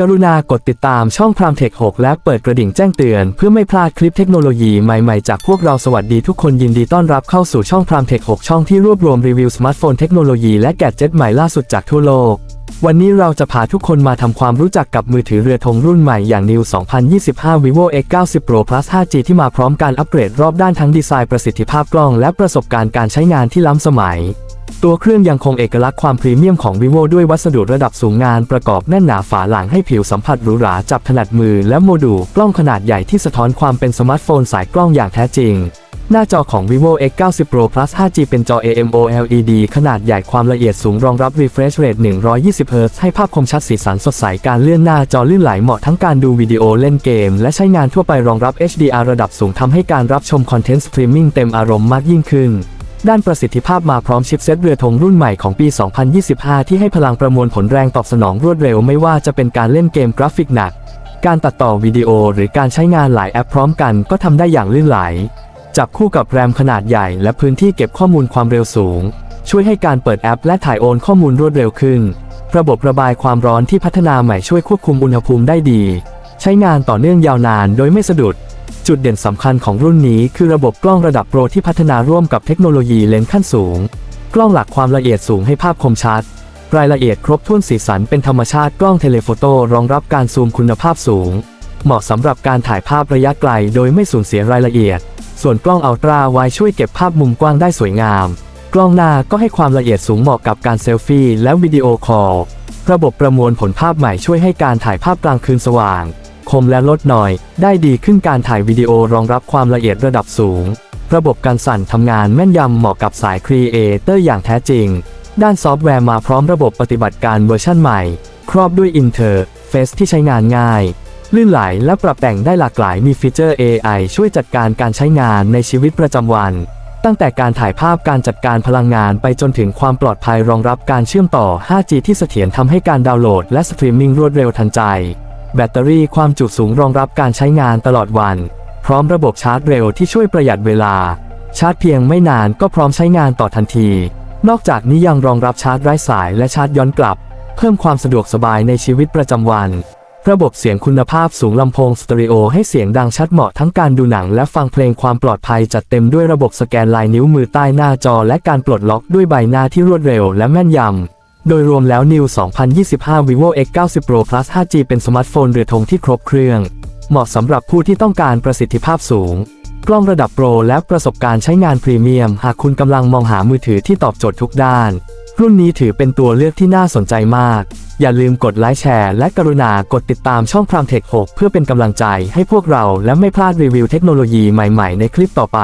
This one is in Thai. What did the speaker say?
กรุณากดติดตามช่องพรามเทค6และเปิดกระดิ่งแจ้งเตือน เพื่อไม่พลาดคลิปเทคโนโลยีใหม่ๆ จากพวกเราสวัสดีทุกคนยินดีต้อนรับเข้าสู่ช่องพรามเทค6ช่องที่รวบรวมรีวิวสมาร์ทโฟนเทคโนโลยีและแกดเจ็ตใหม่ล่าสุดจากทั่วโลก วันนี้เราจะพาทุกคนมาทำความรู้จักกับมือถือเรือธงรุ่นใหม่อย่าง New 2025 Vivo X90 Pro Plus 5G ที่มาพร้อมการอัปเกรดรอบด้านทั้งดีไซน์ประสิทธิภาพกล้องและประสบการณ์การใช้งานที่ล้ำสมัย ตัวเครื่องยังคงเอกลักษณ์ความพรีเมียมของ vivo ด้วยวัสดุระดับสูงงานประกอบแน่นหนาฝาหลังให้ผิวสัมผัสหรูหราจับถนัดมือและโมดูลกล้องขนาดใหญ่ที่สะท้อนความเป็นสมาร์ทโฟนสายกล้องอย่างแท้จริง หน้าจอของ vivo x90 pro plus 5g เป็นจอ AMOLED ขนาดใหญ่ความละเอียดสูงรองรับ refresh rate 120 Hz ให้ภาพคมชัดสีสันสดใสการเลื่อนหน้าจอลื่นไหลเหมาะทั้งการดูวิดีโอเล่นเกม และใช้งานทั่วไปรองรับ HDR ระดับสูงทำให้การรับชมคอนเทนต์สตรีมมิ่งเต็มอารมณ์มากยิ่งขึ้น ด้านประสิทธิภาพมาพร้อมชิปเซ็ตเรือธงรุ่นใหม่ของปี 2025 ที่ให้พลังประมวลผลแรงตอบสนองรวดเร็วไม่ว่าจะเป็นการเล่นเกมกราฟิกหนัก การตัดต่อวิดีโอหรือการใช้งานหลายแอปพร้อมกันก็ทำได้อย่างลื่นไหล จับคู่กับแรมขนาดใหญ่และพื้นที่เก็บข้อมูลความเร็วสูง ช่วยให้การเปิดแอปและถ่ายโอนข้อมูลรวดเร็วขึ้น ระบบระบายความร้อนที่พัฒนาใหม่ช่วยควบคุมอุณหภูมิได้ดี ใช้งานต่อเนื่องยาวนานโดยไม่สะดุด จุดเด่นสำคัญของรุ่นนี้คือระบบกล้องระดับโปรที่พัฒนาร่วมกับเทคโนโลยีเลนส์ขั้นสูง กล้องหลักความละเอียดสูงให้ภาพคมชัด รายละเอียดครบถ้วนสีสันเป็นธรรมชาติกล้องเทเลโฟโต้รองรับการซูมคุณภาพสูง เหมาะสำหรับการถ่ายภาพระยะไกลโดยไม่สูญเสียรายละเอียด ส่วนกล้องอัลตร้าไวช่วยเก็บภาพมุมกว้างได้สวยงาม กล้องหน้าก็ให้ความละเอียดสูงเหมาะกับการเซลฟี่และวิดีโอคอลระบบประมวลผลภาพใหม่ช่วยให้การถ่ายภาพกลางคืนสว่าง มและลดหน่อย ได้ดีขึ้นการถ่ายวิดีโอรองรับความละเอียดระดับสูง ระบบการสั่นทำงานแม่นยำเหมาะกับสายครีเอเตอร์อย่างแท้จริง ด้านซอฟต์แวร์มาพร้อมระบบปฏิบัติการเวอร์ชันใหม่ ครอบด้วย Interface ที่ใช้งานง่าย ลื่นไหลและปรับแต่งได้หลากหลายมีฟีเจอร์ AI ช่วยจัดการการใช้งานในชีวิตประจำวันตั้งแต่การถ่ายภาพการจัดการพลังงานไปจนถึงความปลอดภัยรองรับการเชื่อมต่อ 5G ที่เสถียรทำให้การดาวน์โหลดและสตรีมมิ่งรวดเร็วทันใจ แบตเตอรี่ความจุสูงรองรับการใช้งานตลอดวัน พร้อมระบบชาร์จเร็วที่ช่วยประหยัดเวลา ชาร์จเพียงไม่นานก็พร้อมใช้งานต่อทันที นอกจากนี้ยังรองรับชาร์จไร้สายและชาร์จย้อนกลับ เพิ่มความสะดวกสบายในชีวิตประจำวัน ระบบเสียงคุณภาพสูงลำโพงสเตอริโอให้เสียงดังชัดเหมาะทั้งการดูหนังและฟังเพลงความปลอดภัยจัดเต็มด้วยระบบสแกนลายนิ้วมือใต้หน้าจอและการปลดล็อกด้วยใบหน้าที่รวดเร็วและแม่นยำ โดยรวมแล้ว New 2025 Vivo X90 Pro Plus 5G เป็นสมาร์ทโฟนเรือธงที่ครบเครื่อง เหมาะสำหรับผู้ที่ต้องการประสิทธิภาพสูง กล้องระดับโปรและประสบการณ์ใช้งานพรีเมียม หากคุณกำลังมองหามือถือที่ตอบโจทย์ทุกด้าน รุ่นนี้ถือเป็นตัวเลือกที่น่าสนใจมาก อย่าลืมกดไลค์แชร์และกรุณากดติดตามช่องพรามเทค6เพื่อเป็นกำลังใจให้พวกเราและไม่พลาดรีวิวเทคโนโลยีใหม่ๆ ในคลิปต่อไป